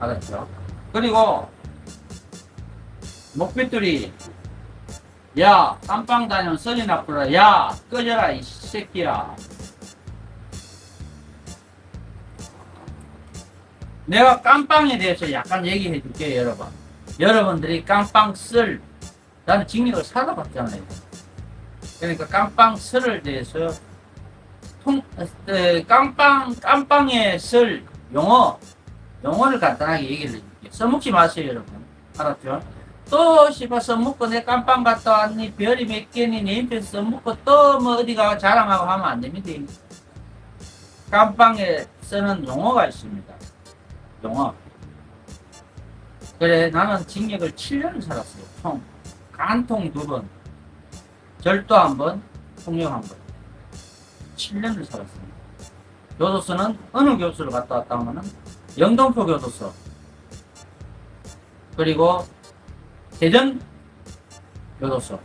알았죠? 그리고 목빛들이 야 깜빵 다녀 써니 나쁘라. 야 꺼져라 이 새끼야. 내가 깜빵에 대해서 약간 얘기해 줄게요 여러분. 여러분들이 깜빵 쓸 나는 직력을 살아봤잖아요. 그러니까 깜빵 쓸을 대해서 통, 에, 깜빵 깜빵에 쓸 용어 용어를 간단하게 얘기를 해줄게요. 써먹지 마세요 여러분. 알았죠? 또 씨발 써먹고 내 깜빵 갔다 왔니? 별이 몇 개니? 내 인패스 써먹고 또 뭐 어디가 자랑하고 하면 안 됩니다. 깜빵에 쓰는 용어가 있습니다. 용어. 그래 나는 징역을 7년을 살았어요 총. 간통 두 번. 절도 한 번 폭력 한 번. 7년을 살았습니다. 교도소는 어느 교수를 갔다 왔다 하면은 영동포 교도소. 그리고 대전 교도소.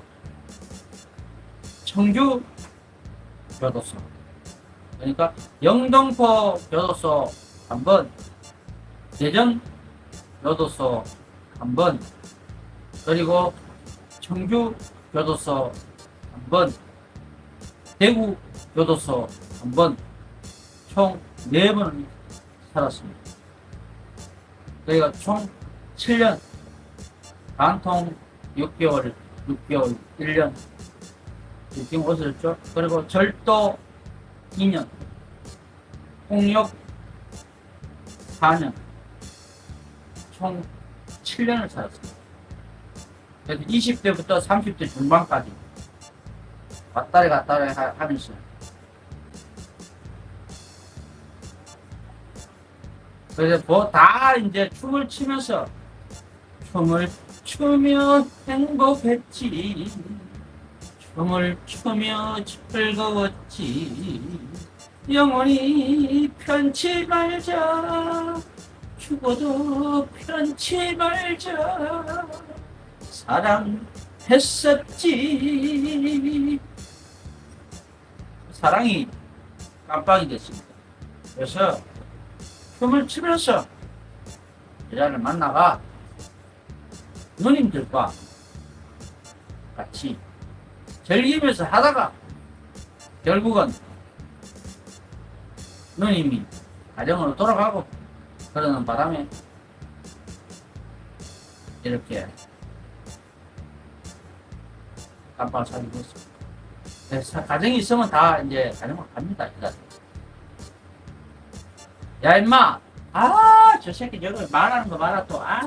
청주 교도소. 그러니까 영동포 교도소 한번 대전 교도소 한번 그리고 청주 교도소 한번 대구 교도소 한번 총 4번을 살았습니다. 저희가 총 7년 간통 6개월 6개월 1년 지금 어디였죠? 그리고 절도 2년 폭력 4년 총 7년을 살았습니다. 그래서 20대부터 30대 중반까지 왔다리 갔다리 하- 하면서 그래서 뭐 다 이제 춤을 추면서 춤을 추며 행복했지. 춤을 추며 즐거웠지. 영원히 편치 말자. 죽어도 편치 말자. 사랑했었지. 사랑이 깜빡이 됐습니다. 그래서 춤을 추면서 여자를 만나가 누님들과 같이 즐기면서 하다가 결국은 누님이 가정으로 돌아가고 그러는 바람에 이렇게 깜빡 사귀고 있습니다. 가정이 있으면 다 이제 가정으로 갑니다. 일단. 야 임마. 아 저 새끼 저거 말하는 거 말아 또아